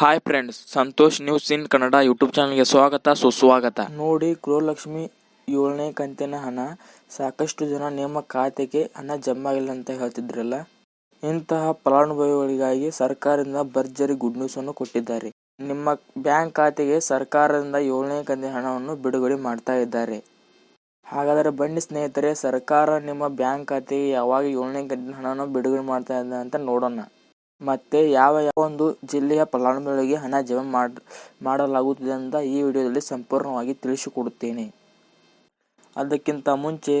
Hi friends Santosh news in Kannada YouTube ಚಾನಲ್ಗೆ ಸ್ವಾಗತ, ಸುಸ್ವಾಗತ. ನೋಡಿ, ಗೃಹಲಕ್ಷ್ಮಿ ಏಳನೇ ಕಂತಿನ ಹಣ. ಸಾಕಷ್ಟು ಜನ ನಿಮ್ಮ ಖಾತೆಗೆ ಹಣ ಜಮಾ ಆಗಿಲ್ಲ ಅಂತ ಹೇಳ್ತಿದ್ರಲ್ಲ? ಇಂತಹ ಫಲಾನುಭವಿಗಳಿಗಾಗಿ ಸರ್ಕಾರದಿಂದ ಭರ್ಜರಿ ಗುಡ್ ನ್ಯೂಸ್ ಅನ್ನು ಕೊಟ್ಟಿದ್ದಾರೆ. ನಿಮ್ಮ ಬ್ಯಾಂಕ್ ಖಾತೆಗೆ ಸರ್ಕಾರದಿಂದ ಏಳನೇ ಕಂತಿನ ಹಣವನ್ನು ಬಿಡುಗಡೆ ಮಾಡ್ತಾ ಇದ್ದಾರೆ. ಹಾಗಾದರೆ ಬನ್ನಿ ಸ್ನೇಹಿತರೆ, ಸರ್ಕಾರ ನಿಮ್ಮ ಬ್ಯಾಂಕ್ ಖಾತೆಗೆ ಯಾವಾಗ ಏಳನೇ ಕಂತಿನ ಹಣವನ್ನು ಬಿಡುಗಡೆ ಮಾಡ್ತಾ ಇದೆ ಅಂತ ನೋಡೋಣ. ಮತ್ತೆ ಯಾವ ಯಾವ ಒಂದು ಜಿಲ್ಲೆಯ ಫಲಾನುಭವಿಗಳಿಗೆ ಹಣ ಜಮಾ ಮಾಡಲಾಗುತ್ತಿದೆ ಅಂತ ಈ ವಿಡಿಯೋದಲ್ಲಿ ಸಂಪೂರ್ಣವಾಗಿ ತಿಳಿಸಿಕೊಡುತ್ತೇನೆ. ಅದಕ್ಕಿಂತ ಮುಂಚೆ,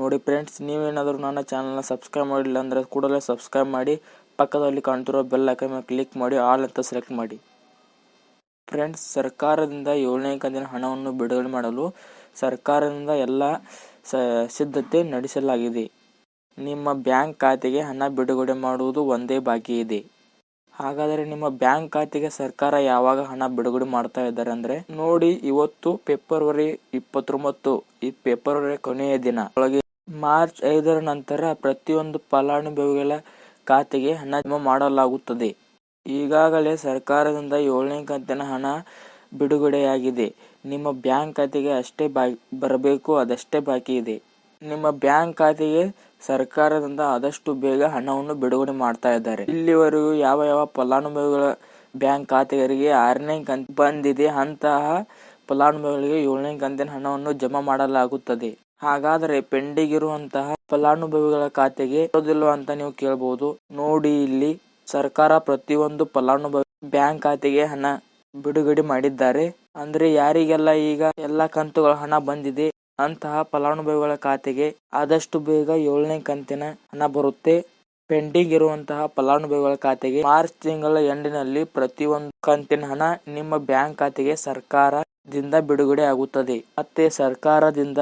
ನೋಡಿ ಫ್ರೆಂಡ್ಸ್ ನೀವೇನಾದರೂ ನನ್ನ ಚಾನಲ್ನ ಸಬ್ಸ್ಕ್ರೈಬ್ ಮಾಡಿಲ್ಲ ಅಂದರೆ ಕೂಡಲೇ ಸಬ್ಸ್ಕ್ರೈಬ್ ಮಾಡಿ, ಪಕ್ಕದಲ್ಲಿ ಕಾಣ್ತಿರೋ ಬೆಲ್ ಐಕನ್ ಮೇಲೆ ಕ್ಲಿಕ್ ಮಾಡಿ ಆಲ್ ಅಂತ ಸೆಲೆಕ್ಟ್ ಮಾಡಿ. ಫ್ರೆಂಡ್ಸ್ ಸರ್ಕಾರದಿಂದ ಏಳನೇ ಕಂತಿನ ಹಣವನ್ನು ಬಿಡುಗಡೆ ಮಾಡಲು ಸರ್ಕಾರದಿಂದ ಎಲ್ಲ ಸಿದ್ಧತೆ ನಡೆಸಲಾಗಿದೆ. ನಿಮ್ಮ ಬ್ಯಾಂಕ್ ಖಾತೆಗೆ ಹಣ ಬಿಡುಗಡೆ ಮಾಡುವುದು ಒಂದೇ ಬಾಕಿ ಇದೆ. ಹಾಗಾದರೆ ನಿಮ್ಮ ಬ್ಯಾಂಕ್ ಖಾತೆಗೆ ಸರ್ಕಾರ ಯಾವಾಗ ಹಣ ಬಿಡುಗಡೆ ಮಾಡ್ತಾ ಇದ್ದಾರೆ ಅಂದ್ರೆ? ನೋಡಿ, ಇವತ್ತು ಫೆಬ್ರವರಿ ಇಪ್ಪತ್ತೊಂಬತ್ತು, ಈ ಫೆಬ್ರವರಿ ಕೊನೆಯ ದಿನ. ಒಳಗೆ ಮಾರ್ಚ್ ಐದರ ನಂತರ ಪ್ರತಿಯೊಂದು ಫಲಾನುಭವಿಗಳ ಖಾತೆಗೆ ಹಣ ಜಮಾ ಮಾಡಲಾಗುತ್ತದೆ. ಈಗಾಗಲೇ ಸರ್ಕಾರದಿಂದ ಏಳನೇ ಕಂತಿನ ಹಣ ಬಿಡುಗಡೆಯಾಗಿದೆ. ನಿಮ್ಮ ಬ್ಯಾಂಕ್ ಖಾತೆಗೆ ಅಷ್ಟೇ ಬಾ, ಬರಬೇಕು, ಅದಷ್ಟೇ ಬಾಕಿ ಇದೆ. ನಿಮ್ಮ ಬ್ಯಾಂಕ್ ಖಾತೆಗೆ ಸರ್ಕಾರದಿಂದ ಆದಷ್ಟು ಬೇಗ ಹಣವನ್ನು ಬಿಡುಗಡೆ ಮಾಡ್ತಾ ಇದ್ದಾರೆ. ಇಲ್ಲಿವರೆಗೂ ಯಾವ ಯಾವ ಫಲಾನುಭವಿಗಳ ಬ್ಯಾಂಕ್ ಖಾತೆಗಳಿಗೆ ಆರನೇ ಕಂತು ಬಂದಿದೆ ಅಂತಹ ಫಲಾನುಭವಿಗಳಿಗೆ ಏಳನೇ ಕಂತಿನ ಹಣವನ್ನು ಜಮಾ ಮಾಡಲಾಗುತ್ತದೆ. ಹಾಗಾದರೆ ಪೆಂಡಿಂಗ್ ಇರುವಂತಹ ಫಲಾನುಭವಿಗಳ ಖಾತೆಗೆ ಅಂತ ನೀವು ಕೇಳಬಹುದು ನೋಡಿ ಇಲ್ಲಿ ಸರ್ಕಾರ ಪ್ರತಿಯೊಂದು ಫಲಾನುಭವಿ ಬ್ಯಾಂಕ್ ಖಾತೆಗೆ ಹಣ ಬಿಡುಗಡೆ ಮಾಡಿದ್ದಾರೆ. ಅಂದ್ರೆ ಯಾರಿಗೆಲ್ಲ ಈಗ ಎಲ್ಲಾ ಕಂತುಗಳ ಹಣ ಬಂದಿದೆ ಅಂತಹ ಫಲಾನುಭವಿಗಳ ಖಾತೆಗೆ ಆದಷ್ಟು ಬೇಗ ಏಳನೇ ಕಂತಿನ ಹಣ ಬರುತ್ತೆ. ಪೆಂಡಿಂಗ್ ಇರುವಂತಹ ಫಲಾನುಭವಿಗಳ ಖಾತೆಗೆ ಮಾರ್ಚ್ ತಿಂಗಳ ಎಂಡಿನಲ್ಲಿ ಪ್ರತಿಯೊಂದು ಕಂತಿನ ಹಣ ನಿಮ್ಮ ಬ್ಯಾಂಕ್ ಖಾತೆಗೆ ಸರ್ಕಾರದಿಂದ ಬಿಡುಗಡೆ ಆಗುತ್ತದೆ. ಮತ್ತೆ ಸರ್ಕಾರದಿಂದ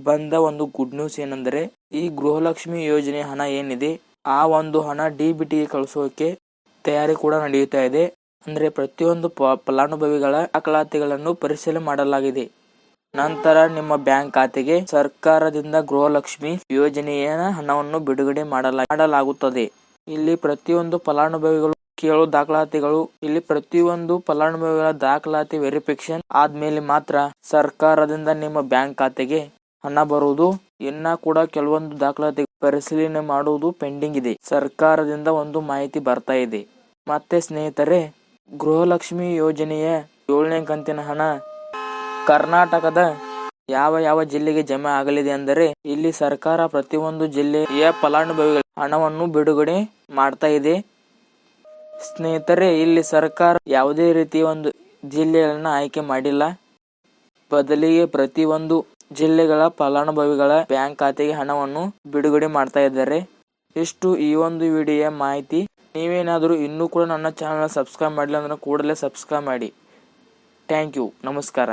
ಬಂದ ಒಂದು ಗುಡ್ ನ್ಯೂಸ್ ಏನಂದ್ರೆ, ಈ ಗೃಹಲಕ್ಷ್ಮಿ ಯೋಜನೆ ಹಣ ಏನಿದೆ, ಆ ಒಂದು ಹಣ ಡಿ ಕಳಿಸೋಕೆ ತಯಾರಿ ಕೂಡ ನಡೆಯುತ್ತಾ ಇದೆ. ಅಂದ್ರೆ ಪ್ರತಿಯೊಂದು ಫಲಾನುಭವಿಗಳ ದಾಖಲಾತಿಗಳನ್ನು ಪರಿಶೀಲನೆ ಮಾಡಲಾಗಿದೆ. ನಂತರ ನಿಮ್ಮ ಬ್ಯಾಂಕ್ ಖಾತೆಗೆ ಸರ್ಕಾರದಿಂದ ಗೃಹಲಕ್ಷ್ಮಿ ಯೋಜನೆಯ ಹಣವನ್ನು ಬಿಡುಗಡೆ ಮಾಡಲ, ಮಾಡಲಾಗುತ್ತದೆ. ಇಲ್ಲಿ ಪ್ರತಿಯೊಂದು ಫಲಾನುಭವಿಗಳು ಕೇಳೋ ದಾಖಲಾತಿಗಳು, ಇಲ್ಲಿ ಪ್ರತಿಯೊಂದು ಫಲಾನುಭವಿಗಳ ದಾಖಲಾತಿ ವೆರಿಫಿಕೇಶನ್ ಆದ್ಮೇಲೆ ಮಾತ್ರ ಸರ್ಕಾರದಿಂದ ನಿಮ್ಮ ಬ್ಯಾಂಕ್ ಖಾತೆಗೆ ಹಣ ಬರುವುದು. ಇನ್ನ ಕೂಡ ಕೆಲವೊಂದು ದಾಖಲಾತಿ ಪರಿಶೀಲನೆ ಮಾಡುವುದು ಪೆಂಡಿಂಗ್ ಇದೆ. ಸರ್ಕಾರದಿಂದ ಒಂದು ಮಾಹಿತಿ ಬರ್ತಾ ಇದೆ. ಮತ್ತೆ ಸ್ನೇಹಿತರೆ, ಗೃಹಲಕ್ಷ್ಮಿ ಯೋಜನೆಯ ಏಳನೇ ಕಂತಿನ ಹಣ ಕರ್ನಾಟಕದ ಯಾವ ಯಾವ ಜಿಲ್ಲೆಗೆ ಜಮೆ ಆಗಲಿದೆ ಅಂದರೆ ಇಲ್ಲಿ ಸರ್ಕಾರ ಪ್ರತಿಯೊಂದು ಜಿಲ್ಲೆಯ ಫಲಾನುಭವಿಗಳ ಹಣವನ್ನು ಬಿಡುಗಡೆ ಮಾಡ್ತಾ ಇದೆ. ಸ್ನೇಹಿತರೆ, ಇಲ್ಲಿ ಸರ್ಕಾರ ಯಾವುದೇ ರೀತಿಯ ಒಂದು ಜಿಲ್ಲೆಗಳನ್ನ ಆಯ್ಕೆ ಮಾಡಿಲ್ಲ. ಬದಲಿಗೆ ಪ್ರತಿಯೊಂದು ಜಿಲ್ಲೆಗಳ ಫಲಾನುಭವಿಗಳ ಬ್ಯಾಂಕ್ ಖಾತೆಗೆ ಹಣವನ್ನು ಬಿಡುಗಡೆ ಮಾಡ್ತಾ ಇದ್ದಾರೆ. ಇಷ್ಟು ಈ ಒಂದು ವಿಡಿಯೋ ಮಾಹಿತಿ. ನೀವೇನಾದರೂ ಇನ್ನೂ ಕೂಡ ನನ್ನ ಚಾನಲ್ ಸಬ್ಸ್ಕ್ರೈಬ್ ಮಾಡಿಲ್ಲ ಅಂದ್ರೆ ಕೂಡಲೇ ಸಬ್ಸ್ಕ್ರೈಬ್ ಮಾಡಿ. Thank you. ನಮಸ್ಕಾರ.